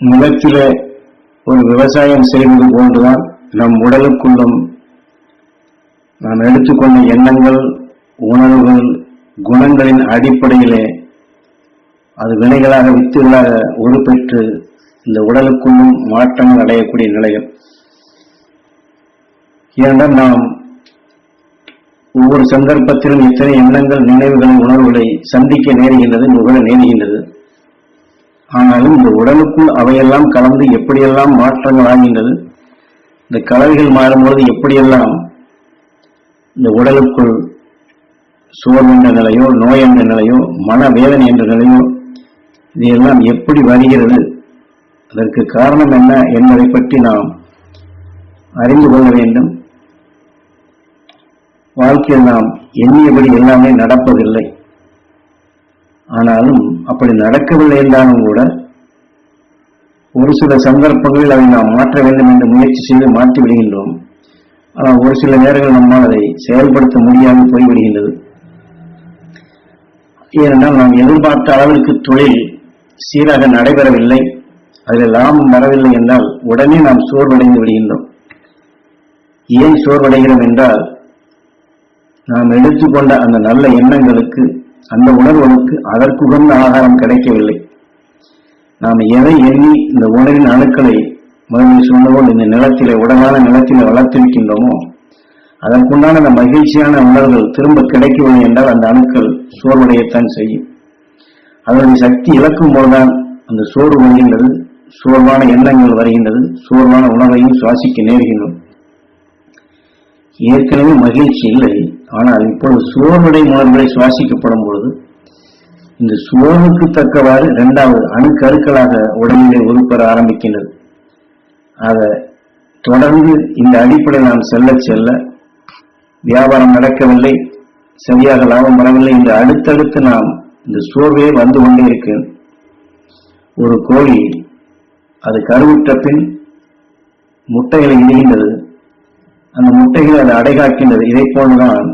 நிலத்திலே ஒரு விவசாயம் செய்வது போன்றுதான் நம் உடலுக்குள்ளும் நாம் எடுத்துக்கொண்ட எண்ணங்கள் உணர்வுகள் குணங்களின் அடிப்படையிலே அது வினைகளாக வித்துகளாக உருப்பெற்று இந்த உடலுக்குள்ளும் மாற்றங்கள் அடையக்கூடிய நிலையம் ஏனென்றால் நாம் ஒவ்வொரு சந்தர்ப்பத்திலும் எத்தனை எண்ணங்கள் நினைவுகள் உணர்வுகளை சந்திக்க நேருகின்றது நுகர நேருகின்றது. ஆனாலும் இந்த உடலுக்குள் அவையெல்லாம் கலந்து எப்படியெல்லாம் மாற்றங்கள் ஆகின்றது? இந்த கலவைகள் மாறும்பொழுது எப்படியெல்லாம் இந்த உடலுக்குள் சோர்வு என்ற நிலையோ நோய் என்ற நிலையோ மனவேதனை என்ற நிலையோ இதையெல்லாம் எப்படி வருகிறது? அதற்கு காரணம் என்ன என்பதை பற்றி நாம் அறிந்து கொள்ள வேண்டும். வாழ்க்கையில் நாம் எண்ணியபடி எல்லாமே நடப்பதில்லை. ஆனாலும் அப்படி நடக்கவில்லை என்றாலும் கூட ஒரு சில சந்தர்ப்பங்களில் அதை நாம் மாற்ற வேண்டும் என்று முயற்சி செய்து மாற்றி விடுகின்றோம். ஆனால் ஒரு சில நேரங்கள் நம்மால் அதை செயல்படுத்த முடியாமல் போய்விடுகின்றது. ஏனென்றால் நாம் எதிர்பார்த்த அளவிற்கு தொழில் சீராக நடைபெறவில்லை. அதில் லாபம் வரவில்லை என்றால் உடனே நாம் சோர்வடைந்து விடுகின்றோம். ஏன் சோர்வடைகிறோம் என்றால் நாம் எடுத்துக்கொண்ட அந்த நல்ல எண்ணங்களுக்கு அந்த உணர்வுகளுக்கு அதற்குகந்த ஆகாரம் கிடைக்கவில்லை. நாம் எதை எண்ணி இந்த உணவின் அணுக்களை மறுபடியும் சொன்னபோல் இந்த நிலத்திலே உடலான நிலத்திலே வளர்த்திருக்கின்றோமோ அதற்குண்டான அந்த மகிழ்ச்சியான உணர்வுகள் திரும்ப கிடைக்கவில்லை என்றால் அந்த அணுக்கள் சோர்வடையத்தான் செய்யும். அதனுடைய சக்தி இழக்கும் போதுதான் அந்த சோர்வு வருகின்றது சோர்வான எண்ணங்கள் வருகின்றது சோர்வான உணவையும் சுவாசிக்க நேர்கின்றோம். ஏற்கனவே மகிழ்ச்சி இல்லை ஆனால் இப்பொழுது சோர்வடை உணர்வுகளை சுவாசிக்கப்படும் பொழுது இந்த சோர்வுக்கு தக்கவாறு இரண்டாவது அணுக்கருக்களாக உடலிலே உருப்பெற ஆரம்பிக்கின்றது. அதை தொடர்ந்து இந்த அடிப்படை நாம் செல்ல செல்ல வியாபாரம் நடக்கவில்லை சரியாக லாபம் வரவில்லை என்று அடுத்தடுத்து நாம் இந்த சோர்வே வந்து கொண்டே இருக்கு. ஒரு கோழி அது கருவுற்ற பின் முட்டைகளை இடுகின்றது. அந்த முட்டைகளை அது அடைகாக்கின்றது. இதை போன்றுதான்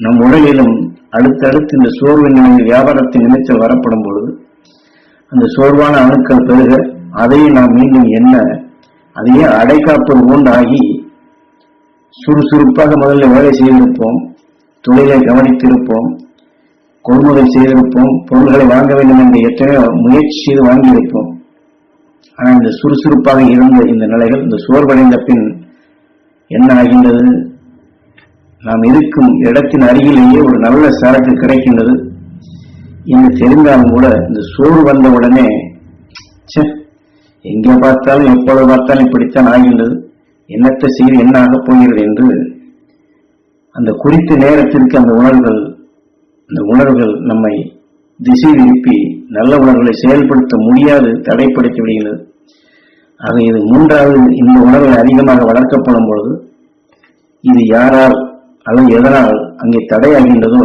நம் உடலிலும் அடுத்தடுத்து இந்த சோர்வின் நிலையில் வியாபாரத்தின் நினைச்சல் வரப்படும் பொழுது அந்த சோர்வான அணுக்கள் பெருக அதையே நாம் மீண்டும் என்ன அதையே அடைக்காப்பு உண்டாகி சுறுசுறுப்பாக முதல்ல வேலை செய்திருப்போம் தொழிலை கவனித்திருப்போம் கொள்முதல் செய்திருப்போம் பொருள்களை வாங்க வேண்டும் என்று எத்தனையோ முயற்சி செய்து வாங்கியிருப்போம். ஆனால் இந்த சுறுசுறுப்பாக இருந்த இந்த நிலைகள் இந்த சோர்வடைந்த பின் என்ன ஆகின்றது? நாம் இருக்கும் இடத்தின் அருகிலேயே ஒரு நல்ல சரக்கு கிடைக்கின்றது. என்று தெரிந்தாலும் கூட இந்த சோறு வந்த உடனே ச்சே எங்கே பார்த்தாலும் எப்பொழுது பார்த்தாலும் இப்படித்தான் ஆகின்றது. என்னத்தை செய்து என்ன ஆகப் போகிறது என்று அந்த குறித்த நேரத்திற்கு அந்த உணர்வுகள் அந்த உணர்வுகள் நம்மை திசை திருப்பி நல்ல உணர்வுகளை செயல்படுத்த முடியாது தடைப்படுத்தி விடுகிறது ஆக இது மூன்றாவது இந்த உணர்வுகள் அதிகமாக வளர்க்கப்படும் பொழுது இது யாரால் அல்லது எதனால் அங்கே தடையாகின்றதோ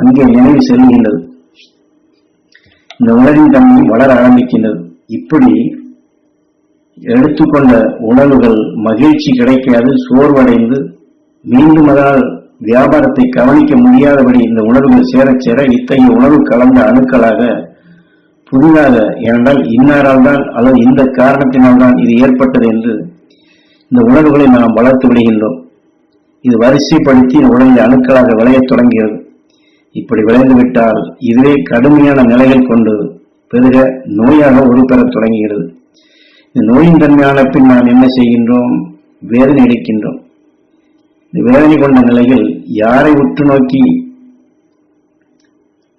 அங்கே நினைவு செல்கின்றது. இந்த உணர்வின் தன்மை வளர ஆரம்பிக்கின்றது. இப்படி எடுத்துக்கொண்ட உணவுகள் மகிழ்ச்சி கிடைக்காது சோர்வடைந்து மீண்டும் அதனால் வியாபாரத்தை கவனிக்க முடியாதபடி இந்த உணர்வுகள் சேரச் சேர இத்தகைய உணவு கலந்த அணுக்களாக புதிதாக ஏனென்றால் இன்னாரால் தான் அல்லது இந்த காரணத்தினால் தான் இது ஏற்பட்டது என்று இந்த உணர்வுகளை நாம் வளர்த்து விடுகின்றோம். இது வரிசைப்படுத்தி உடலில் அணுக்களாக விளையத் தொடங்குகிறது இப்படி விளைந்துவிட்டால் இதுவே கடுமையான நிலைகள் கொண்டு பெருக நோயாக உருப்பெறத் தொடங்குகிறது இந்த நோயின் தன்மையான பின் நாம் என்ன செய்கின்றோம்? வேதனை எடுக்கின்றோம் இந்த வேதனை கொண்ட நிலையில் யாரை உற்று நோக்கி?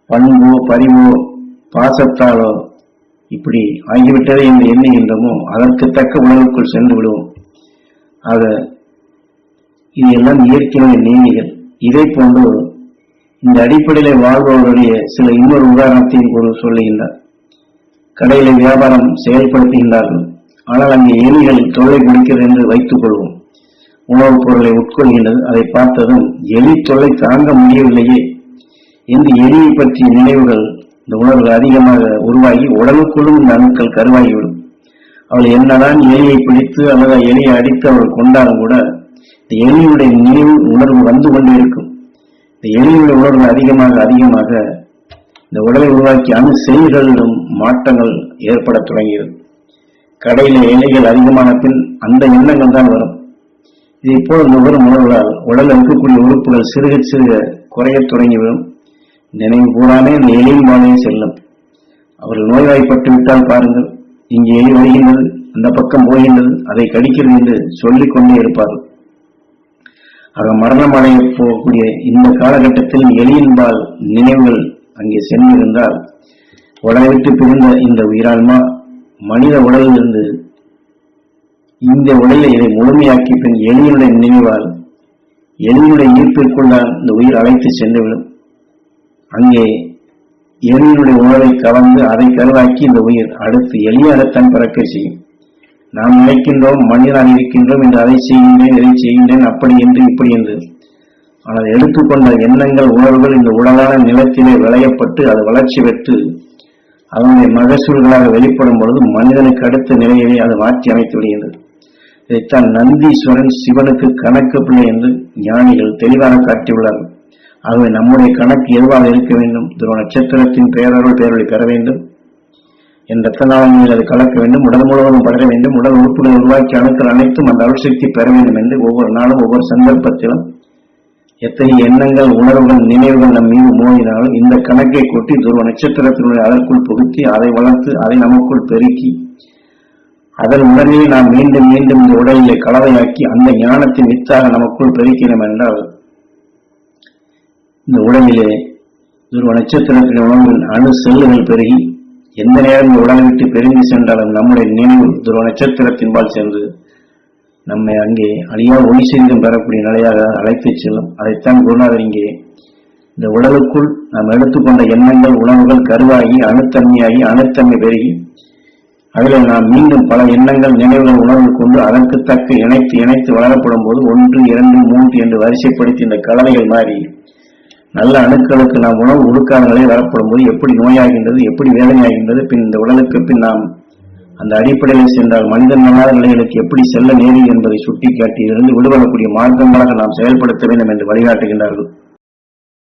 பண்போ பரிவோ பாசத்தாலோ இப்படி ஆகிவிட்டதை என்று எண்ணுகின்றோமோ அதற்கு தக்க உணவுக்குள் சென்று விடுவோம். அதை இது எல்லாம் இயற்கையான நீதிகள். இதை போன்று இந்த அடிப்படையில வாழ்பவர்களுடைய சில இன்னொரு உதாரணத்தையும் ஒரு சொல்லுகின்றார். கடையில வியாபாரம் செயல்படுத்துகின்றார்கள். ஆனால் அங்கே எலிகள் தொல்லை கொடுக்கிறது என்று வைத்துக் கொள்வோம். உணவுப் பொருளை உட்கொள்கின்றது. அதை பார்த்ததும் எலி தொல்லை தாங்க முடியவில்லையே என்று எலியை பற்றிய நினைவுகள் இந்த உணர்வுகள் அதிகமாக உருவாகி உடலுக்குள்ளும் இந்த அணுக்கள் கருவாகிவிடும். அவள் என்னதான் எலியை பிடித்து அல்லது எலியை அடித்து அவள் கொண்டாலும் கூட இந்த எலியுடைய நினைவு உணர்வு வந்து கொண்டே இருக்கும் இந்த எலியுடைய உணர்வு அதிகமாக அதிகமாக இந்த உடலை உருவாக்கி அணு செயல்களிலும் மாற்றங்கள் ஏற்படத் தொடங்கியது. கடையில இலைகள் அதிகமான பின் அந்த எண்ணங்கள் தான் வரும். இதை போல் நுகரும் உணர்வுகளால் உடலில் இருக்கக்கூடிய உறுப்புகள் சிறுக சிறுக குறையத் தொடங்கிவிடும். நினைவு பூராமே இந்த எலியின் பாதையை செல்லும். அவர்கள் நோய்வாய்ப்பட்டு விட்டால் பாருங்கள் இங்கே எலி வருகின்றது அந்த பக்கம் போகின்றது அதை கடிக்கிறது என்று சொல்லிக் கொண்டே இருப்பார்கள். ஆக மரணம் அடைய போகக்கூடிய இந்த காலகட்டத்தில் எலியின்பால் நினைவுகள் அங்கே சென்றிருந்தால் உடலை விட்டு பிரிந்த இந்த உயிரான்மா மனித உடலிலிருந்து இந்த உடலை இதை முழுமையாக்கி பின் எலியினுடைய நினைவால் எலியினுடைய ஈர்ப்பிற்குள்ளால் இந்த உயிர் அழைத்து சென்றுவிடும். அங்கே எலியினுடைய உணவை கலந்து அதை கருவாக்கி இந்த உயிர் அடுத்து எலியாகத்தான் பிறக்க செய்யும். நாம் நினைக்கின்றோம் மனிதனாக இருக்கின்றோம் என்று அதை செய்கின்றேன் இதை செய்கின்றேன் அப்படி என்று இப்படி என்று. ஆனால் எடுத்துக்கொண்ட எண்ணங்கள் உணர்வுகள் இந்த உடலான நிலத்திலே விளையப்பட்டு அது வளர்ச்சி பெற்று அதனுடைய மகசூல்களாக வெளிப்படும் பொழுது மனிதனுக்கு அடுத்த நிலையிலே அது மாற்றி அமைத்து விடுகின்றது. இதைத்தான் நந்தீஸ்வரன் சிவனுக்கு கணக்கு பிள்ளை என்று ஞானிகள் தெளிவாக காட்டியுள்ளார்கள் ஆகவே நம்முடைய கணக்கு எதுவாக இருக்க வேண்டும்? துருவ நட்சத்திரத்தின் பேரருள் பேரொழி பெற வேண்டும். என் ரத்த நாளங்களில் அது கலக்க வேண்டும் உடல் முழுவதும் படர வேண்டும் உடல் உறுப்புகளை உருவாக்கி அணுக்கள் அனைத்தும் அந்த அருள் சக்தி பெற வேண்டும் என்று ஒவ்வொரு நாளும் ஒவ்வொரு சந்தர்ப்பத்திலும் எத்தகைய எண்ணங்கள் உணர்வுகள் நினைவுகள் நம் மீது மோதினாலும் இந்த கணக்கை கூட்டி துருவ நட்சத்திரத்தினுடைய அதற்குள் புகுத்தி அதை வளர்த்து அதை நமக்குள் பெருக்கி அதன் உடனே நாம் மீண்டும் மீண்டும் இந்த உடலிலே கலவையாக்கி அந்த ஞானத்தின் வித்தாக நமக்குள் பெருக்கினோம் என்றால் இந்த உடலிலே துருவ நட்சத்திரத்தின் உணவுகள் அணு செல்லுகள் பெருகி எந்த நேரம் இந்த உடலை விட்டு பிரிந்து சென்றாலும் நம்முடைய நினைவு துருவ நட்சத்திரத்தின்பால் சென்று நம்மை அங்கே அழியா ஒளி செய்தும் பெறக்கூடிய நிலையாக அழைத்துச் செல்லும். அதைத்தான் குருநாதர் இங்கே இந்த உடலுக்குள் நாம் எடுத்துக்கொண்ட எண்ணங்கள் உணவுகள் கருவாகி அணுத்தன்மையாகி அணுத்தன்மை பெருகி அதில் நாம் மீண்டும் பல எண்ணங்கள் நினைவுகள் உணர்வு கொண்டு அதற்கு தக்க இணைத்து இணைத்து வளரப்படும் போது ஒன்று இரண்டு மூன்று என்று வரிசைப்படுத்தி இந்த கலவைகள் மாறி நல்ல அணுக்களுக்கு நாம் உணவு உடுக்காத நிலை வரப்படும் போது எப்படி நோயாகின்றது எப்படி வேதனையாகின்றது பின் இந்த உடலுக்கு பின் நாம் அந்த அடிப்படையில் சென்றால் மனிதன் நல்லாத நிலைகளுக்கு எப்படி செல்ல நேரி என்பதை சுட்டிக்காட்டி இருந்து விடுபடக்கூடிய மார்க்கங்களாக நாம் செயல்படுத்த வேண்டும் என்று வழிகாட்டுகின்றார்கள்.